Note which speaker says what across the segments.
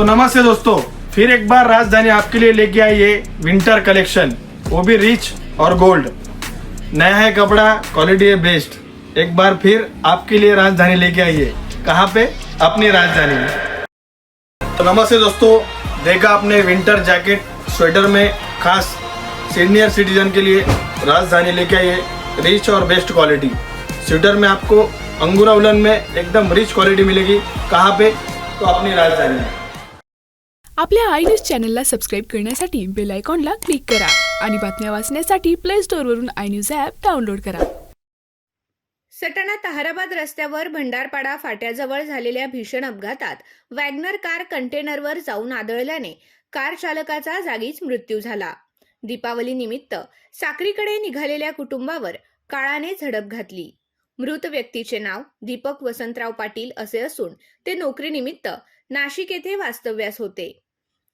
Speaker 1: तो नमस्ते दोस्तों, फिर एक बार राजधानी आपके लिए लेके आई है विंटर कलेक्शन वो भी रिच और गोल्ड नया है कपड़ा क्वालिटी है बेस्ट एक बार फिर आपके लिए राजधानी लेके आई है कहाँ पे? अपनी राजधानी में। तो नमस्ते दोस्तों, देखा आपने विंटर जैकेट स्वेटर में खास सीनियर सिटीजन के लिए राजधानी लेके आई है रिच और बेस्ट क्वालिटी स्वेटर में आपको अंगूरा उलन में एकदम रिच क्वालिटी मिलेगी। कहाँ पे? तो अपनी राजधानी में।
Speaker 2: आपल्या आय न्यूज चॅनलला सबस्क्राईब करण्यासाठी बेल आयकॉनला क्लिक करा आणि बातम्या वाचण्यासाठी प्ले स्टोअरवरून आय न्यूज ॲप डाउनलोड करा.
Speaker 3: सटाणा ताहराबाद रस्त्यावर भंडारपाडा फाट्याजवळ झालेल्या भीषण अपघातात वॅगनर कार कंटेनरवर जाऊन आदळल्याने कार चालकाचा जागीच मृत्यू झाला. दीपावली निमित्त साक्रीकडे निघालेल्या कुटुंबावर काळाने झडप घातली. मृत व्यक्तीचे नाव दीपक वसंतराव पाटील असे असून ते नोकरीनिमित्त नाशिक येथे वास्तव्यास होते.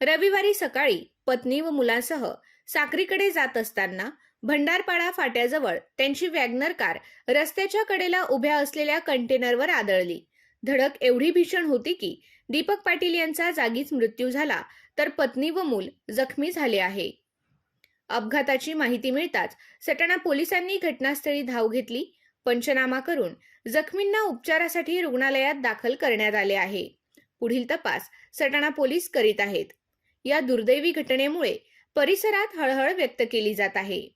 Speaker 3: रविवारी सकाळी पत्नी व मुलांसह साक्रीकडे जात असताना भंडारपाडा फाट्याजवळ त्यांची वॅगनर कार रस्त्याच्या कडेला उभ्या असलेल्या कंटेनरवर आदळली. धडक एवढी भीषण होती की दीपक पाटील यांचा जागीच मृत्यू झाला तर पत्नी व मूल जखमी झाले आहे. अपघाताची माहिती मिळताच सटाणा पोलिसांनी घटनास्थळी धाव घेतली. पंचनामा करून जखमींना उपचारासाठी रुग्णालयात दाखल करण्यात आले आहे. पुढील तपास सटाणा पोलीस करीत आहेत. या दुर्दैवी घटनेमुळे परिसरात हळहळ व्यक्त केली जात आहे.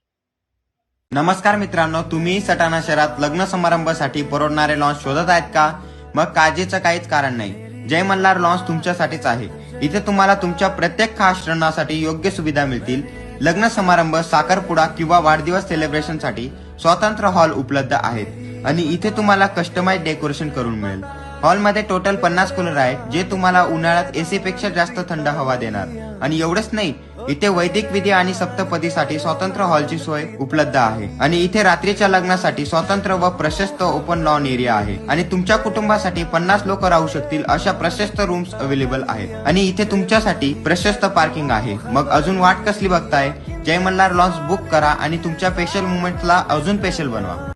Speaker 4: नमस्कार मित्रांनो तुम्ही सटाणा शहरात लग्न समारंभासाठी परवडणारे लॉन्च शोधत आहेत का? मग काळजीचं काहीच कारण नाही. जय मल्हार लॉन्स तुमच्यासाठीच आहे. इथे तुम्हाला तुमच्या प्रत्येक खास क्षणासाठी योग्य सुविधा मिळतील. लग्न समारंभ साखरपुडा किंवा वाढदिवस सेलिब्रेशनसाठी स्वतंत्र हॉल उपलब्ध आहेत. आणि इथे तुम्हाला कस्टमाइज डेकोरेशन करून मिळेल. हॉलमध्ये टोटल पन्नास कूलर आहेत जे तुम्हाला उन्हाळ्यात एसी पेक्षा जास्त थंड हवा देणार. आणि एवढंच नाही इथे वैदिक विधी आणि सप्तपदीसाठी स्वतंत्र हॉलची सोय उपलब्ध आहे. आणि इथे रात्रीच्या लग्नासाठी स्वतंत्र व प्रशस्त ओपन लॉन एरिया आहे. आणि तुमच्या कुटुंबासाठी पन्नास लोक राहू शकतील अशा प्रशस्त रूम्स अवेलेबल आहेत. आणि इथे तुमच्यासाठी प्रशस्त पार्किंग आहे. मग अजून वाट कसली बघताय? जय मल्हार लॉन्च बुक करा आणि तुमच्या स्पेशल मुवमेंटला अजून स्पेशल बनवा.